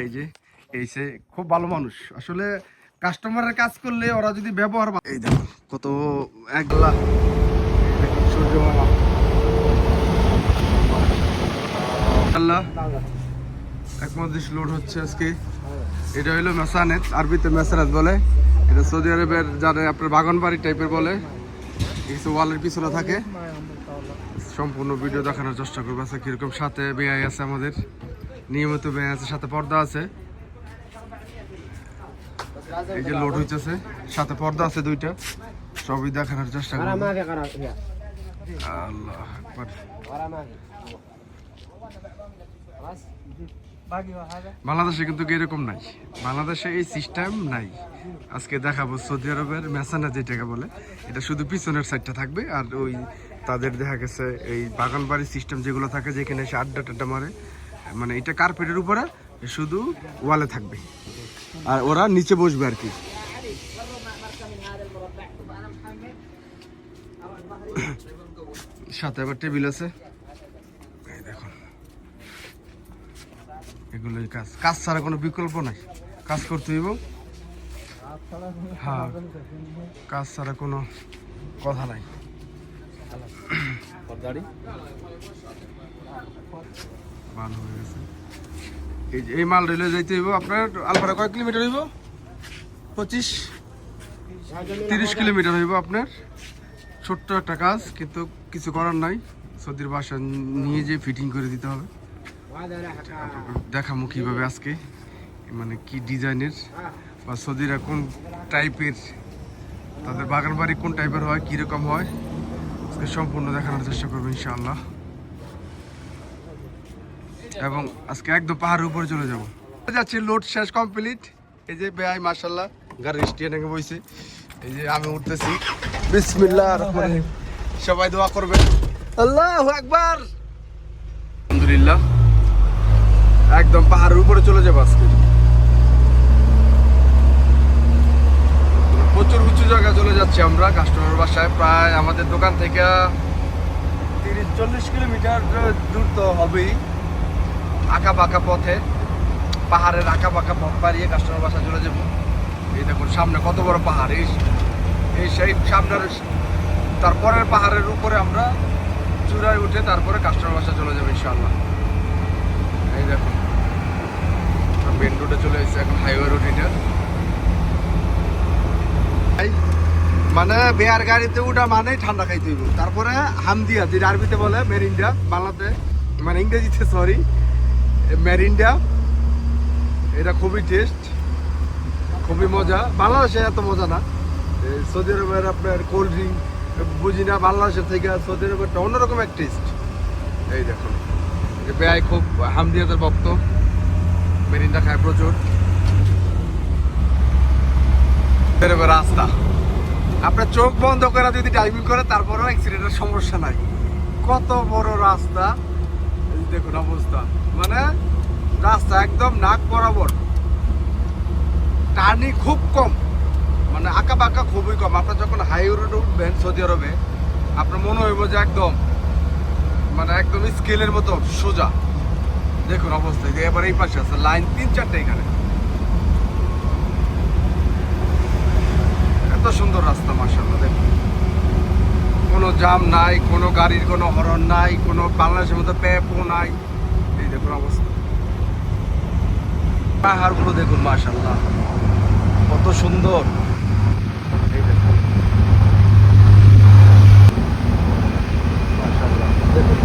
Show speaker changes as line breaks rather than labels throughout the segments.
এই যে, এই সে খুব ভালো মানুষ। আসলে কাস্টমারের কাজ করলে ওরা যদি ব্যবহার এই দেখো, কত দেখুন সূর্য আল্লাহ লোড হচ্ছে আজকে। এটা মেসানেত, আরবিতে বলে। এটা সৌদি আরবের যারা আপনার বাগান বাড়ি টাইপের বলে ওয়ালের পিছনে থাকে। সম্পূর্ণ ভিডিও দেখানোর চেষ্টা করব আচ্ছা কীরকম সাথে বেয়াই আছে আমাদের। নিয়মিত বেয়াই আছে সাথে পর্দা আছে। এই যে লোড হইতেছে সাথে পর্দা আছে দুইটা। সবই দেখানোর চেষ্টা করব। আল্লাহ আকবার। বাংলাদেশে কিন্তু এরকম নাই? বাংলাদেশে এই সিস্টেম নাই। আজকে দেখাবো সৌদি আরবের মেসানা যেটাকে বলে। এটা শুধু পিছনের সাইডটা থাকবে আর ওই তাদের দেখা গেছে এই বাগান বাড়ির সিস্টেম যেগুলো থাকে যেখানে এসে আড্ডা টাড্ডা মারে। মানে এটা কার্পেটের উপরে শুধু ওয়ালে থাকবে। আর ওরা নিচে বসবে আর কি। সাথে আবার টেবিল আছে। দেখুন এগুলোই কাজ। কাজ ছাড়া কোনো বিকল্প নাই। কাজ করতে হইব। হ্যাঁ কাজ ছাড়া কোনো কথা নাই। ভালো হয়ে গেছে। এই এই মাল রেলে যাইতে হইব আপনার আলফারা কয় কিলোমিটার হইব? পঁচিশ? তিরিশ কিলোমিটার হইব আপনার। ছোট্ট একটা কাজ, কিন্তু কিছু করার নাই। সর্দির বাসা নিয়ে যে ফিটিং করে দিতে হবে। দেখামো কীভাবে আজকে মানে কি ডিজাইনের, বা সৌদিরা কোন টাইপের, তাদের বাগান বাড়ি কোন টাইপের হয়, কীরকম হয়, আজকে সম্পূর্ণ দেখানোর চেষ্টা করব ইনশাআল্লাহ। এবং আজকে একদম পাহাড়ের উপরে চলে যাব। যাচ্ছি লোড শেষ কমপ্লিট এই যে বেআই মার্শাল্লাহ গাড়ির স্টিয়ারিংয়ে বইছে। এই যে আমি উঠতেছি। বিসমিল্লাহ সবাই দোয়া করবে আল্লাহ একবার আলহামদুলিল্লাহ। একদম পাহাড়ের উপরে চলে যাব আজকে। প্রচুর উঁচু জায়গায় চলে যাচ্ছি আমরা। কাস্টমার বাসায় প্রায় আমাদের দোকান থেকে তিরিশ চল্লিশ কিলোমিটার দূর তো হবেই। আঁকা বাঁকা পথে, পাহাড়ের আঁকা বাঁকা পথ পাড়িয়ে কাস্টমার বাসায় চলে যাব। এই দেখুন, সামনে কত বড় পাহাড়, এই এই সেই সামনের তারপরের পাহাড়ের উপরে আমরা চূড়ায় উঠে তারপরে কাস্টমার বাসায় চলে যাব ইনশাআল্লাহ। এই দেখুন মেন রোডে চলে এসেছে, এখন হাইওয়ে রোড এটা। মানে বেয়ার গাড়িতে উঠা মানেই ঠান্ডা খাইতে হইব। তারপরে হামদিয়া, যেটা আরবিতে বলে মেরিন্ডা বাংলাতে মানে ইংরেজিতে সরি মেরিন্ডা, এটা খুবই টেস্ট খুবই মজা। বাংলাদেশে এত মজা না। সৌদি আরবের আপনার কোল্ড ড্রিঙ্ক বুঝি না, বাংলাদেশের থেকে সৌদি আরবেরটা অন্যরকম এক টেস্ট এই দেখুন যে বেয়াই খুব হামদিয়াদের ভক্ত। মেরিন্ডা খায় প্রচুর। রাস্তা। আপনার চোখ বন্ধ করে যদি ড্রাইভিং করে, তারপরেও অ্যাক্সিডেন্টের সমস্যা নাই। কত বড় রাস্তা। দেখুন অবস্থা। মানে রাস্তা একদম নাক বরাবর। টার্নিং খুব কম। মানে আঁকা বাঁকা খুবই কম। আপনার যখন হাইওয়ে রোডে উঠবেন সৌদি আরবে, আপনার মনে হইব যে একদম মানে একদম স্কেলের মতো সোজা। দেখুন অবস্থা যে এবার এই পাশে আছে, লাইন তিন চারটে এখানে। এত সুন্দর রাস্তা মার্শাল্লাহ দেখুন। কোনো জাম নাই, কোনো গাড়ির কোনো হরন নাই, কোনো বাংলাদেশের মতো প্যাপও নাই। পাহাড়গুলো দেখুন মার্শাল্লাহ কত সুন্দর। দেখুন।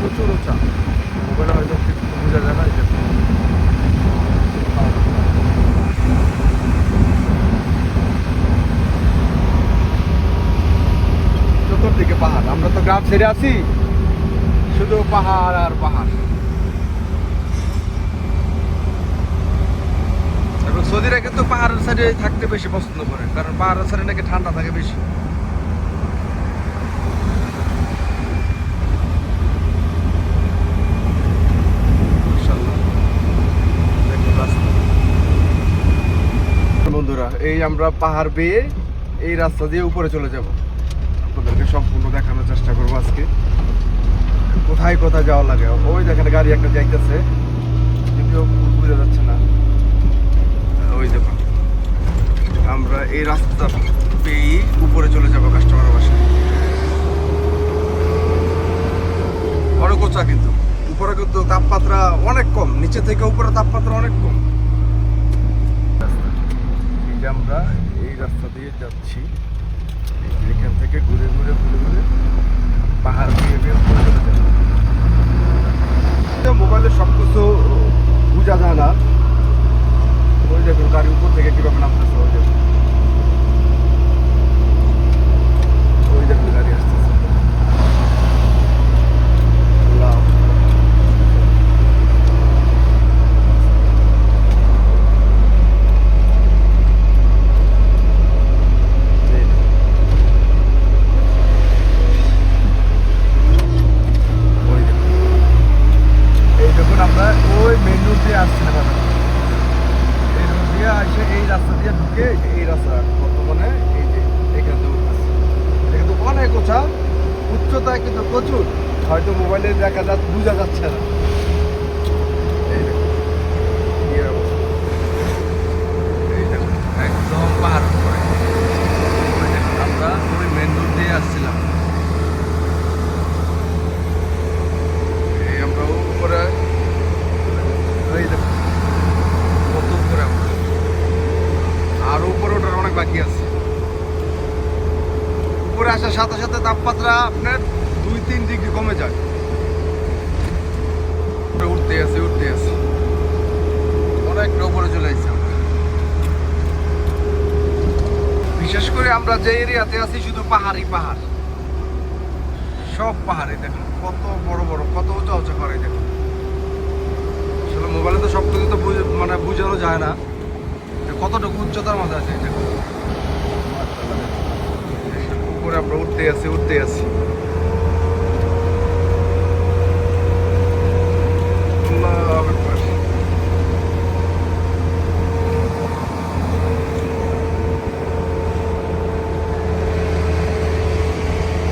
প্রচুর উঁচা। চতুর্দিকে পাহাড়। আমরা তো গ্রাম ছেড়ে আছি শুধু পাহাড় আর পাহাড় এবং সৌদিরা কিন্তু পাহাড়ের সাইডে থাকতে বেশি পছন্দ করে, কারণ পাহাড়ের সাইডে নাকি ঠান্ডা থাকে বেশি। বন্ধুরা, এই আমরা পাহাড় বেয়ে এই রাস্তা দিয়ে উপরে চলে যাব। আপনাদেরকে সম্পূর্ণ দেখানোর চেষ্টা করব আজকে। কোথায় কোথায় যাওয়া লাগে? ওই দেখেন গাড়ি একটা যাইতেছে। যদিও বুঝে এই রাস্তা পেয়ে উপরে চলে যাব কাস্টমার বাসায়। অনেক উঁচা কিন্তু। উপরে কিন্তু তাপমাত্রা অনেক কম। নিচে থেকে উপরে তাপমাত্রা অনেক কম। এই যে আমরা এই রাস্তা দিয়ে যাচ্ছি। এখান থেকে ঘুরে ঘুরে ঘুরে ঘুরে পাহাড় দিয়ে যাব। মোবাইলে সব কিছু বোঝা যায় না। ওই দেখুন গাড়ি উপর থেকে কীভাবে নামতেছে ওই দেখুন ওই দেখুন। আমরা ওই মেন রোড দিয়ে আসছিলাম এই রোড এই রাস্তা দিয়ে ঢুকে এই রাস্তা বর্তমানে এই যে এখান থেকে উঠতেছে। কিন্তু অনেক উঁচা উচ্চতা কিন্তু প্রচুর। হয়তো মোবাইলে দেখা যাচ্ছে বোঝা যাচ্ছে না এই দেখুন কি অবস্থা। এই দেখুন একদম পাহাড় উপরে ওই দেখুন আমরা ওই মেন রোড দিয়ে আসছিলাম এই আমরা উপরে এই দেখুন কত উপরে আমরা আর উপরে ওঠার অনেক বাকি আছে উপরে আসার সাথে সাথে তাপমাত্রা আপনার দুই, তিন ডিগ্রি কমে যায়। উঠতে আছে উঠতে আছে। অনেকটা উপরে চলে আসছে। বিশেষ করে আমরা যে এরিয়াতে আছি, শুধু পাহাড়ি পাহাড়। সব পাহাড়ে দেখুন কত বড় বড়, কত উঁচা উঁচা করে দেখুন আসলে মোবাইলে তো সব কিছু তো মানে বোঝানো যায় না কতটুকু উচ্চতার মাঝে আছে এটা উপরে আমরা উঠতে আছি উঠতে আছি আল্লাহু আকবার।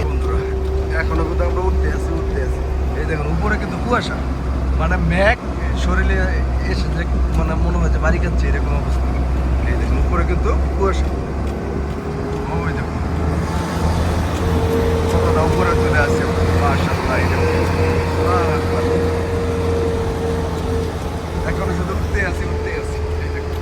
বন্ধুরা এখনও কিন্তু আমরা উঠতে আছি উঠতে আছি এই দেখুন উপরে কিন্তু কুয়াশা মানে ম্যাঘ শরীরে এসে যে মানে মনে হয় যে বাড়ি খাচ্ছে এরকম অবস্থা এই দেখুন উপরে কিন্তু কুয়াশা ওই দেখুন কতটা উপরে চলে আসছে মাশাআল্লাহ এই দেখুন আল্লাহু আকবার। এখনও শুধু উঠতে আছি উঠতে আছি এই দেখুন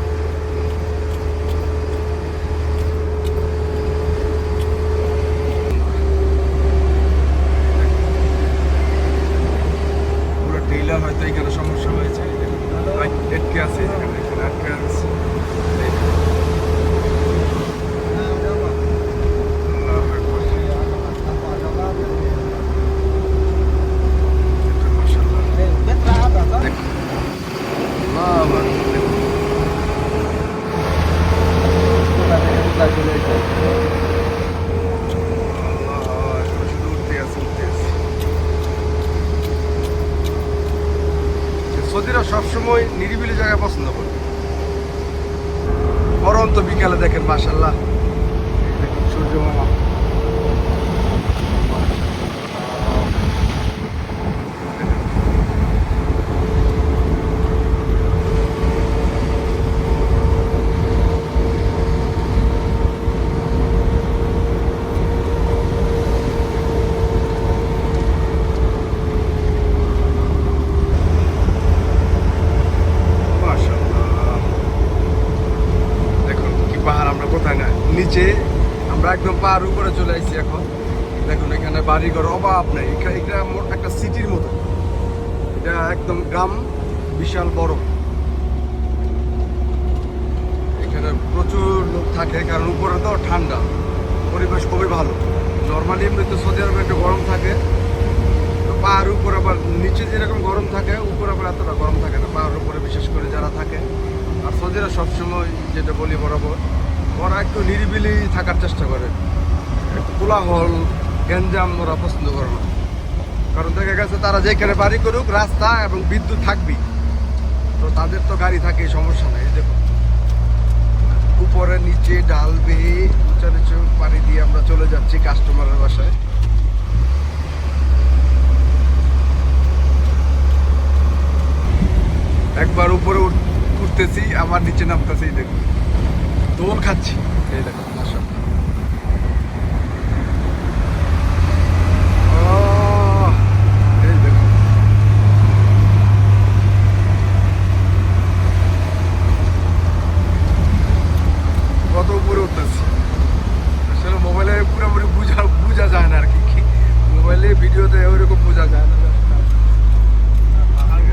পুরো টেইলার হয়তো এখানে সমস্যা হয়েছে এই দেখুন। আট- আটকে আছে এখানে এখানে আটকে আছে এই দেখুন। আল্লাহু আকবার। এটা মাশাআল্লাহ। দেখুন। আল্লাহু আকবার। দেখুন। আল্লাহ, এখনও শুধু উঠতে আছে, উঠতে আছে। সবসময় নিরিবিলি জায়গায় পছন্দ করি। পরন্ত বিকালে দেখেন মাসাল্লাহ দেখুন সূর্য মামা মাশাআল্লাহ। দেখুন কি পাহাড় আমরা কোথায় না নিচে একদম উপরে চলে আসছি এখন। দেখুন, এখানে বাড়িঘর অভাব নেই। এটা একটা সিটির মতো। এটা একদম গ্রাম, বিশাল বড়। এখানে প্রচুর লোক থাকে, কারণ উপরে তো ঠান্ডা। পরিবেশ খুবই ভালো। নর্মালি এমনিতে সৌদি আরবে একটু গরম থাকে। তো পাহাড় উপর আবার নিচে যেরকম গরম থাকে, উপর আবার এতটা গরম থাকে না। পাহাড়ের উপরে বিশেষ করে যারা থাকে। আর সৌদিরা সবসময় যেটা বলি বরাবর, ওরা একটু নিরিবিলি থাকার চেষ্টা করে। কোলাহল, গ্যাঞ্জাম ওরা পছন্দ করে না। কারণ দেখা গেছে তারা যেখানে বাড়ি করুক, রাস্তা এবং বিদ্যুৎ থাকবেই। তো তাদের তো গাড়ি থাকে, সমস্যা নেই দেখুন। উপরে নিচে ডাল বেয়ে উঁচা নিচু পানি দিয়ে আমরা চলে যাচ্ছি কাস্টমারের বাসায়। একবার উপরে উঠ- উঠতেছি, আবার নিচে নামতেছি দেখুন। দোল খাচ্ছি, এই দেখুন মাশাআল্লাহ ও এই দেখুন কত উপরে উঠতেছি আসলে মোবাইলে পুরোপুরি বোঝা বোঝা যায় না আর কি কি মোবাইলে ভিডিওতে ওইরকম বোঝা যায় না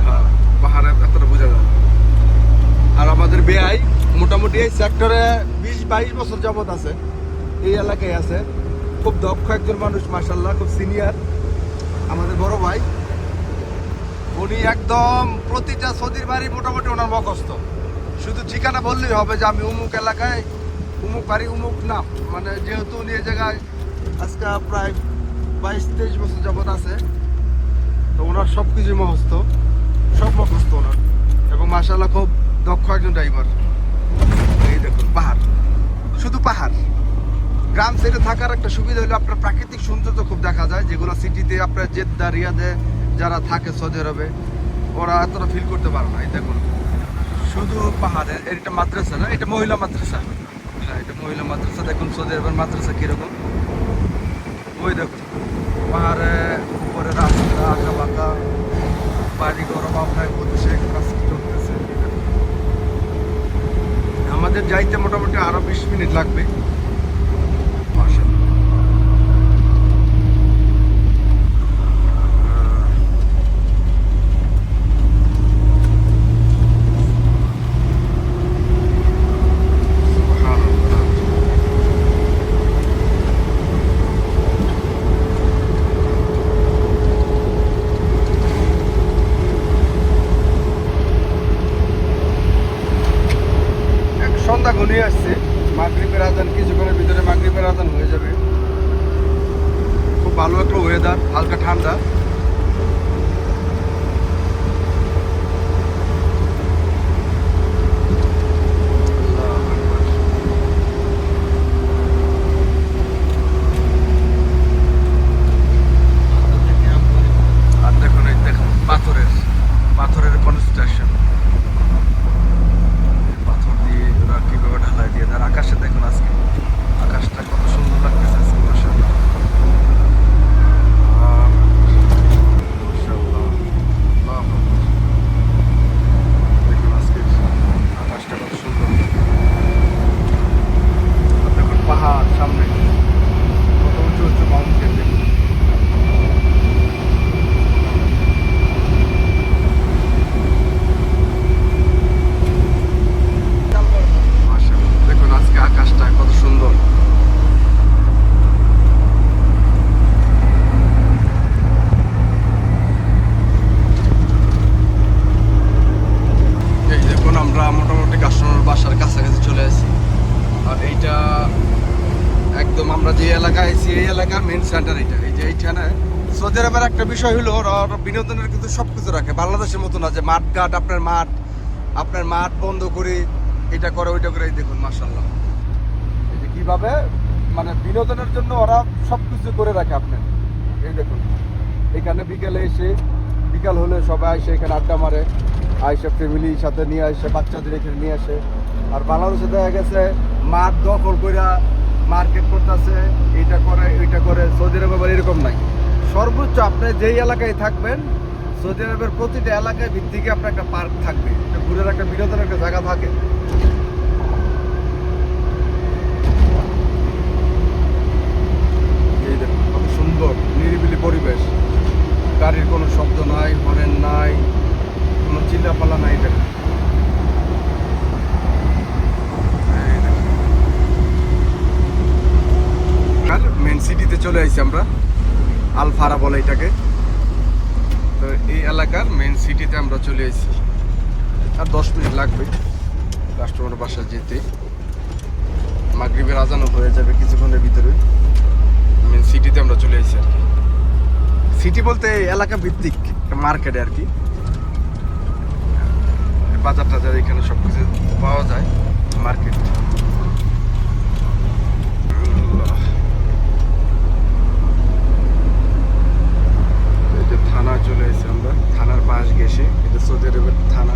হ্যাঁ, পাহাড়ে এতটা বোঝা যায় না। আর আমাদের বেআই মোটামুটি এই সেক্টরে বিশ বাইশ বছর যাবত আছে। এই এলাকায় আছে। খুব দক্ষ একজন মানুষ মাসাল্লাহ খুব সিনিয়র। আমাদের বড় ভাই। উনি একদম প্রতিটা সদির বাড়ি মোটামুটি ওনার মুখস্থ। শুধু ঠিকানা বললেই হবে যে আমি উমুক এলাকায়, উমুক বাড়ি, উমুক নাম মানে যেহেতু উনি এই জায়গায় আজকে প্রায় বাইশ, তেইশ বছর যাবত আছে। তো ওনার সব কিছু মুখস্থ। সব মুখস্থ ওনার। এবং মাসাল্লাহ খুব দক্ষ একজন ড্রাইভার শুধু পাহাড়। গ্রাম সাইডে থাকার একটা সুবিধা হলো আপনার প্রাকৃতিক সৌন্দর্য খুব দেখা যায়, যেগুলো সিটিতে আপনার জেদ্দা, রিয়াদে যারা থাকে সৌদি আরবে, ওরা এতটা ফিল করতে পারে না, এই দেখুন। শুধু পাহাড়ের এটা মাদ্রাসা না, এটা মহিলা মাদ্রাসা। হ্যাঁ এটা মহিলা মাদ্রাসা, দেখুন সৌদি আরবের মাদ্রাসা কীরকম। ওই দেখুন, পাহাড়ে উপরে রাস্তা আঁকা বাঁকা বাড়ি গরম আপনার হচ্ছে কাজ চলতেছে আমাদের যাইতে মোটামুটি আরও বিশ মিনিট লাগবে মাশাআল্লাহ। সুবহানাল্লাহ। এক সন্ধ্যা ঘনিয়ে আসছে মাগরিবের আজান কিছুক্ষণের ভিতরে মাগরিবের আজান হয়ে যাবে খুব ভালো একটা ওয়েদার হালকা ঠান্ডা আর দেখুন এই দেখুন পাথরের পাথরের কনস্ট্রাকশন পাথর দিয়ে ওরা কীভাবে ঢালাই দিয়ে তার আকাশে দেখুন আজকে আকাশটা কত সুন্দর লাগতেছে আজকে মাশাআল্লাহ আহ, মাশাআল্লাহ, আল্লাহু আকবার। দেখুন আজকে আকাশটা কত সুন্দর আর দেখুন পাহাড় সামনে কত উঁচু উঁচু মাউন্টেন দেখুন মাশাআল্লাহ, দেখুন আজকে আকাশটা কত সুন্দর এই দেখুন আমরা মোটামুটি কাস্টমার বাসার কাছাকাছি চলে আসি আর এইটা একদম আমরা যে এলাকায় আছি এই এলাকার মেন সেন্টার এটা এই যে এইখানে সৌদি আরবের একটা বিষয় হলো ওরা বিনোদনের কিন্তু সব কিছু রাখে। বাংলাদেশের মতো না যে মাঠ ঘাট, আপনার মাঠ আপনার মাঠ বন্ধ করে এটা করে, ওইটা করে। দেখুন মার্শাল্লাহ যে কীভাবে মানে বিনোদনের জন্য ওরা সব কিছু করে রাখে আপনার। এই দেখুন, এখানে বিকেলে এসে, বিকাল হলে সবাই আসে এখানে আড্ডা মারে, আইসে ফ্যামিলির সাথে নিয়ে আসে, বাচ্চাদের এখানে নিয়ে আসে। আর বাংলাদেশে দেখা গেছে, মাঠ দখল করে মার্কেট করতেছে এইটা করে, ওইটা করে। সৌদি আরবে এরকম নাই। সর্বোচ্চ আপনি যেই এলাকায় থাকবেন, সৌদি আরবের প্রতিটা এলাকায় ভিত্তিকে আপনার একটা পার্ক থাকবে। একটা ঘুরে একটা বিনোদনের একটা জায়গা থাকে। সুন্দর, নিরিবিলি পরিবেশ। গাড়ির কোনো শব্দ নাই হরেন নাই, কোনো নাই মেন সিটিতে চলে আসছি আমরা। আলফারা বলে এটাকে। তো এই এলাকার মেন সিটিতে আমরা চলে এসেছি। আর দশ মিনিট লাগবে কাস্টমার বাসা যেতে। মাগরিবের আজানও হয়ে যাবে কিছুক্ষণের ভিতরে। মেন সিটিতে আমরা চলে এসেছি আর কি। সিটি বলতে এলাকা ভিত্তিক মার্কেটে আর কি। বাজার টাজার এখানে সব কিছু পাওয়া যায় মার্কেট এই যে থানা চলে এসেছি আমরা থানার পাশ গেছে এটা সৌদি আরবের থানা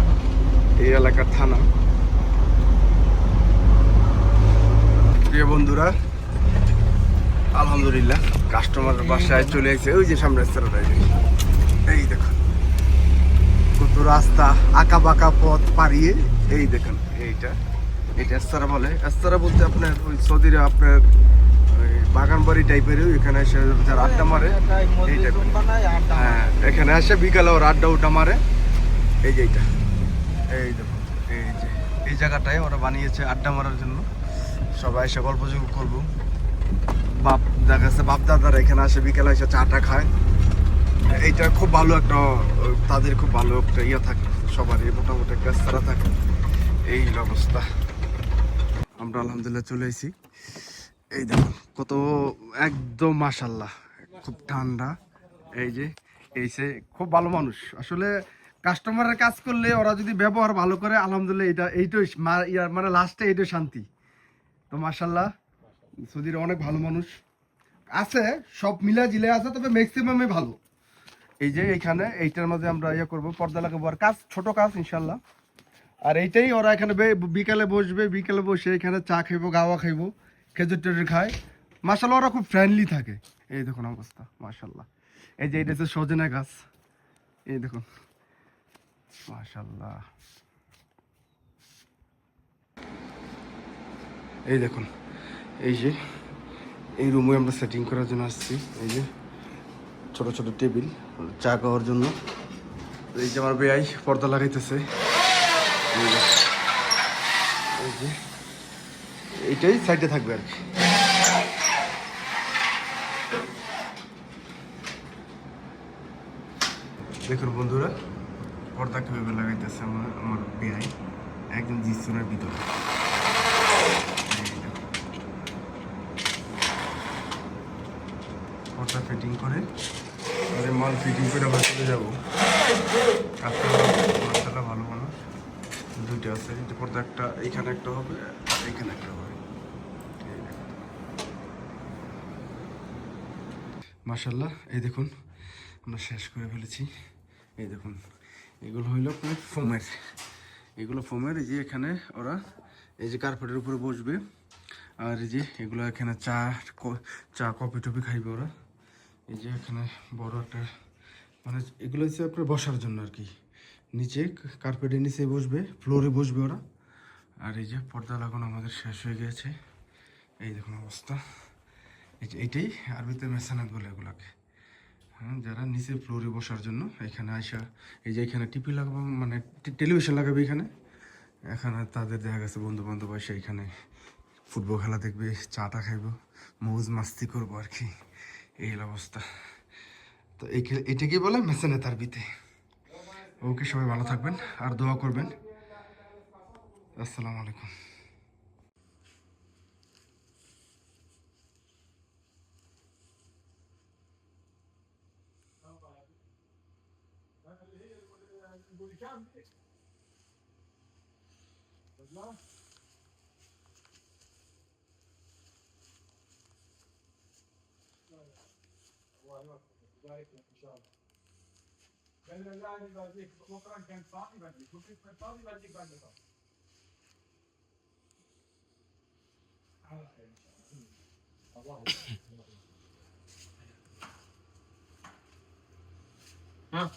এই এলাকার থানা প্রিয় বন্ধুরা আলহামদুলিল্লাহ কাস্টমার বাসায় চলে এসেছে ওই যে সামনে এই। দেখুন, কত রাস্তা আঁকা বাঁকা পথ পাড়িয়ে, এই দেখুন, এইটা। এটা এস্তারা বলে। এস্তারা বলতে আপনার ওই সৌদিরে আপনার বাগান বাড়ি টাইপের এখানে এসে যারা আড্ডা মারে, এই হ্যাঁ এখানে এসে বিকালে ওর আড্ডা উড্ডা মারে। এই যে এইটা। এই দেখুন, এই যে। এই জায়গাটায় ওরা বানিয়েছে আড্ডা মারার জন্য। সবাই এসে গল্প করব। বাপ দেখা যাচ্ছে, বাপ দাদারা এখানে আসে, বিকেলে এসে চাটা খায়। এইটা খুব ভালো একটা, তাদের খুব ভালো একটা ইয়ে থাকে, সবারই মোটামুটি একটা তারা থাকে। এই অবস্থা। আমরা আলহামদুলিল্লাহ চলে এসেছি। এই দেখুন কত একদম মাশাল্লাহ খুব ঠান্ডা। এই যে, এই সে খুব ভালো মানুষ। আসলে কাস্টমারের কাজ করলে ওরা যদি ব্যবহার ভালো করে, আলহামদুলিল্লাহ এটা, এইটাই মানে লাস্টে এইটাই শান্তি। তো মাশাল্লাহ সুধীর অনেক ভালো মানুষ। আছে, সব মিলা জিলে আছে, তবে ম্যাক্সিমামই ভালো। এই যে এইখানে এইটার মধ্যে আমরা ইয়ে করব, পর্দা লাগাবো। আর কাজ, ছোট কাজ ইনশাল্লাহ আর এইটাই ওরা এখানে বিকালে বসবে, বিকালে বসে এখানে চা খাইবো, গাওয়া খাইবো, খেজুর টেজুর খায়। মাসাল্লাহ ওরা খুব ফ্রেন্ডলি থাকে। এই দেখুন অবস্থা মাসাল্লাহ এই যে এটা হচ্ছে সজনে গাছ। এই দেখুন মাশাল্লাহ এই দেখুন এই যে, এই রুমে আমরা সেটিং করার জন্য আসছি। এই যে, ছোট ছোট টেবিল চা খাওয়ার জন্য। এই যে আমার বেআই পর্দা লাগাইতেছে। এই যে। এই যে, এইটাই সাইডে থাকবে আর কি। দেখুন বন্ধুরা, পর্দা কীভাবে লাগাইতেছে আমার আমার বেআই একদম জিসনের ভিতরে এই দেখুন। পর্দা ফিটিং করে আমাদের মাল ফিটিং করে আবার চলে যাব। মাসাটা ভালো মানুষ, দুইটা আছে এটা পর্দা একটা, এইখানে একটা হবে, এইখানে একটা হবে। মাসাল্লাহ এই দেখুন, আমরা শেষ করে ফেলেছি। এই দেখুন, এগুলো হইল ফোমের। এগুলো ফোমের, এই যে এখানে ওরা, এই যে কার্পেটের উপরে বসবে। আর এই যে এগুলো এখানে চা চা, কফি টফি খাইবে ওরা। এই যে এখানে বড় একটা মানে এগুলো হচ্ছে আপনার বসার জন্য আর কি। নিচে কার্পেটের নিচে বসবে ফ্লোরে বসবে ওরা। আর এই যে পর্দা লাগানো আমাদের শেষ হয়ে গেছে এই দেখুন অবস্থা। এই যে এইটাই আরবিতে মেসানাত বলে এগুলাকে। হ্যাঁ যারা নিচে ফ্লোরে বসার জন্য এখানে আইসা, এই যে এখানে টিভি লাগাবো মানে টেলিভিশন লাগাবে এখানে। এখানে তাদের দেখা গেছে বন্ধু বান্ধব এসে এখানে ফুটবল খেলা দেখবে চাটা খাইবো মৌজ মাস্তি করব আর কি। এই অবস্থা। তো এটা কি বলে? মেসেনে তার বিতে। ওকে, সবাই ভালো থাকবেন আর দোয়া করবেন। আসসালামু আলাইকুম। معكم وذلك الانشاء بين الله يباديك بكره كان فاضي بديك وكيف كان فاضي بديك بعد على خير ان شاء الله الله ها؟